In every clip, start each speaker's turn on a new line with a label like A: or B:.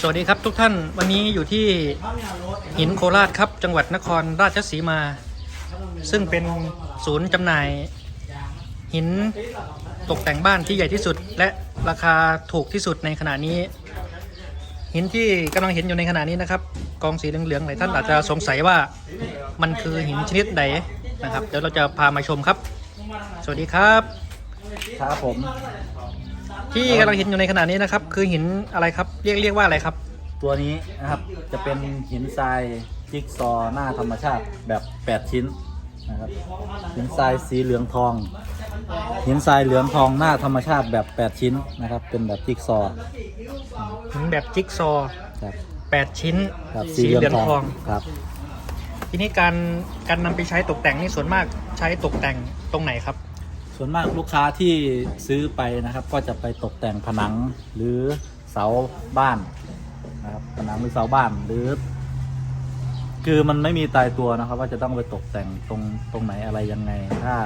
A: สวัสดีครับทุกท่านวันนี้อยู่ที่หินโคราชครับจังหวัดนครราชสีมา ซึ่งเป็นศูนย์จำหน่าย หินตกแต่งบ้านที่ใหญ่ที่สุด และราคาถูกที่สุดในขณะนี้ หินที่กำลังเห็นอยู่ในขณะนี้นะครับ กองสีเหลืองๆหลายท่านอาจจะสงสัยว่ามันคือหินชนิดใดนะครับ เดี๋ยวเราจะพามาชมครับ สวัสดีครับ
B: ครับผม
A: ที่กำลังเห็นอยู่ในขณะนี้นะครับ คือหินอะไรครับ เรียกเรียกว่าอะไรครับ
B: ตัวนี้นะครับจะเป็นหินทรายจิ๊กซอว์หน้าธรรมชาติแบบ 8 ชิ้นนะครับหินทรายสีเหลืองทองหินทรายเหลืองทองหน้าธรรมชาติแบบ 8 ชิ้นนะครับ เป็นแบบจิ๊กซอว์
A: หินแบบจิ๊กซอว์
B: ครับ
A: 8ชิ้น
B: ครับ
A: สีเหลืองทอง
B: ครับ
A: ทีนี้การการนำไปใช้ตกแต่งนี่ส่วนมากใช้ตกแต่งตรงไหนครับ
B: ส่วนมากลูกค้าที่ซื้อไปนะครับ ก็จะไปตกแต่งผนังหรือเสาบ้านนะครับผนังหรือเสาบ้านหรือ คือมันไม่มีตายตัวนะครับ ว่าจะต้องไปตกแต่งตรงตรงไหนอะไรยังไง ถ้า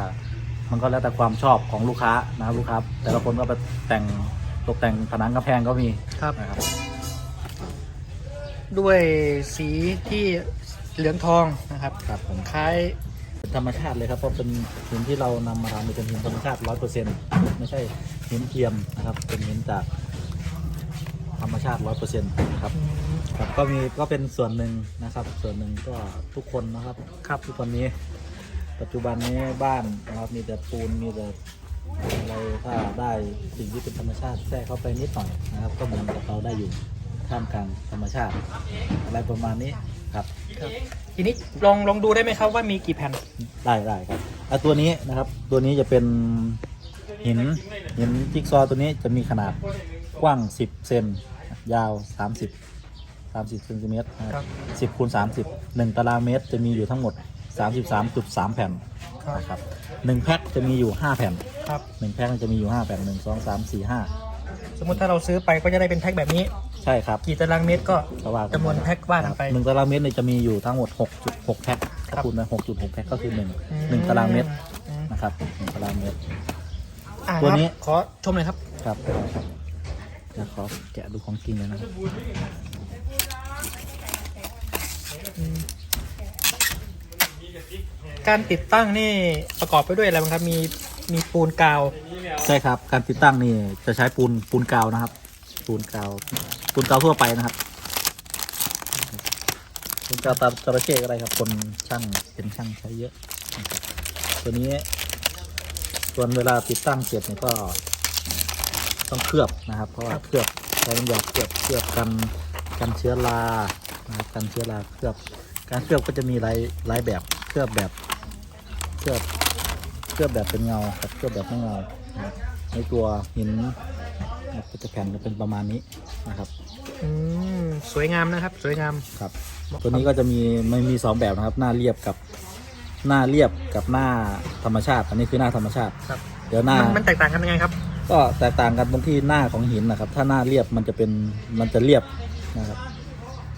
B: มันก็แล้วแต่ความชอบของลูกค้านะครับลูกค้าแต่ละคนก็ไปแต่งตกแต่งผนังกำแพงก็มี
A: ครับ
B: นะครับ
A: ด้วยสีที่เหลืองทองนะครับ
B: ครับผม
A: คล้าย
B: เป็น ธรรมชาติเลยครับเพราะเป็นหินที่เรานำมาทำเป็นหินธรรมชาติร้อยเปอร์เซ็นต์ไม่ใช่หินเทียมนะครับ เป็นหินจากธรรมชาติร้อยเปอร์เซ็นต์ครับครับก็มีก็เป็นส่วนหนึ่งนะครับ ส่วนหนึ่งก็ทุกคนนะครับ
A: ครับ
B: ทุกวันนี้ ปัจจุบันนี้บ้านนะครับมีแต่ปูนมีแต่อะไรถ้าได้สิ่งที่เป็นธรรมชาติแทรกเข้าไปนิดหน่อยนะครับ ก็เหมือนกับเราได้อยู่ท่ามกลางธรรมชาติ อะไรประมาณนี้ ครับ
A: ครับ ทีนี้ลองลองดูได้ไหมครับว่ามีกี่แผ่น
B: ได้ได้ครับอะตัวนี้นะครับ ตัวนี้จะเป็นหินหินจิ๊กซอว์ตัวนี้จะมีขนาดกว้าง 10 เซนยาว 30 30เซนติเมตรนะครับ 10คูณ30 1 ตารางเมตรจะมีอยู่ทั้งหมด 33.3 แผ่นนะครับหนึ่งแพ็คจะมีอยู่ 5 แผ่น
A: ครับ
B: หนึ่งแพ็คจะมีอยู่ 5 แผ่น1 2 3 4 5
A: ส มมติถ้าเราซื้อไปก็จะได้เป็นแพ็คแบบนี้
B: ใช่ครับ
A: กี่ตารางเมตรก็
B: ก็ว่ากั
A: จำนวนแพ็คว่ากันไป
B: หนึ่งตารางเมตรเนี่ยจะมีอยู่ทั้งหมด6.6แพ็ค
A: ครั
B: ถ้า
A: บ
B: คูณไป6.6แพ็คก็คือ
A: อืม
B: 1 1ตารางเมตร
A: อืม
B: นะครับ1ตารางเมตร
A: อ่า
B: ตัวนี้
A: ครับขอชมหน่อยครับ
B: ครับได้ครับเดี๋ยวขอแกะดูของจริงเลยนะครับ
A: การติดตั้งนี่ประกอบไปด้วยอะไรบ้างครับ มีมีปูนกาว
B: ใช่ครับ การติดตั้งนี่จะใช้ปูนปูนกาวนะครับ ปูนกาวปูนกาวทั่วไปนะครับปูนกาวตามจระเข้ก็ได้ครับ คนช่างเป็นช่างใช้เยอะตัวนี้ ส่วนเวลาติดตั้งเสร็จเนี่ยก็ ต้องเคลือบนะครับ เพราะว่าเคลือบใช้น้ำยาเคลือบเคลือบกันกันเชื้อรานะครับกันเชื้อราเคลือบการเคลือบก็จะมีหลายหลายแบบเคลือบแบบเคลือบเคลือบแบบเป็นเงากับเคลือบแบบไม่เงา ในตัวหินนะครับก็จะแผ่นจะเป็นประมาณนี้นะครับ
A: อืมสวยงามนะครับ สวยงาม
B: ครับ ตัวนี้ก็จะมีไม่มีสองแบบนะครับ หน้าเรียบกับหน้าเรียบกับหน้าธรรมชาติ อันนี้คือหน้าธรรมชาติ
A: ครับ
B: เดี๋ยวหน้า
A: มันมันแตกต่างกันยังไงครับ
B: ก็แตกต่างกันตรงที่หน้าของหินนะครับ ถ้าหน้าเรียบมันจะเป็นมันจะเรียบนะครับ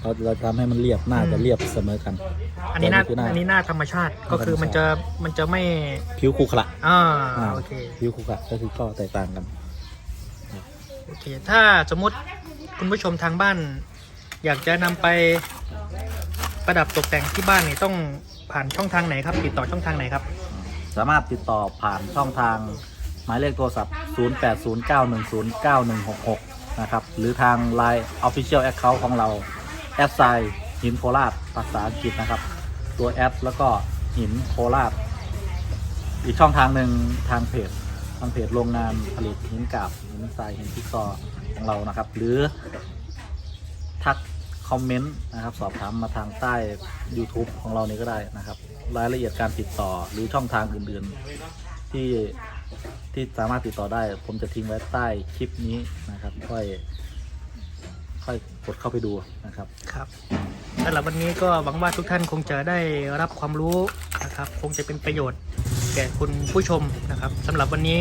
B: เราเราทำให้มันเรียบหน้าจะเรียบเสมอกัน
A: อันนี้หน้า
B: ตัวนี้คือหน้า
A: อันนี้หน้าธรรมชาติก็คือมันจะมันจะไม่
B: ผิวขรุขระ
A: อ่า
B: อ่า
A: โอเค
B: ผิวขรุขระก็คือก็แตกต่างกัน
A: โอเค ถ้าสมมติคุณผู้ชมทางบ้าน อยากจะนำไปประดับตกแต่งที่บ้านนี่ต้องผ่านช่องทางไหนครับ ติดต่อช่องทางไหนครับ
B: สามารถติดต่อผ่านช่องทางหมายเลขโทรศัพท์ 0809109166 นะครับ หรือทาง Line Official Account ของเรา แอดไซหินโคราชภาษาอังกฤษนะครับ ตัวแอดแล้วก็หินโคราชอีกช่องทางหนึ่งทางเพจทางเพจโรงงานผลิตหินกาบหินทรายหินพิกซอของเรานะครับ หรือทักคอมเมนต์นะครับ สอบถามมาทางใต้ YouTube ของเรานี้ก็ได้นะครับ รายละเอียดการติดต่อหรือช่องทางอื่นๆที่ที่สามารถติดต่อได้ ผมจะทิ้งไว้ใต้คลิปนี้นะครับค่อย ค่อยกดเข้าไปดูนะครับ
A: ครับสำหรับวันนี้ก็หวังว่าทุกท่านคงจะได้รับความรู้นะครับ คงจะเป็นประโยชน์แก่คุณผู้ชมนะครับสำหรับวันนี้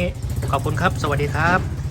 A: ขอบคุณครับ สวัสดีครับ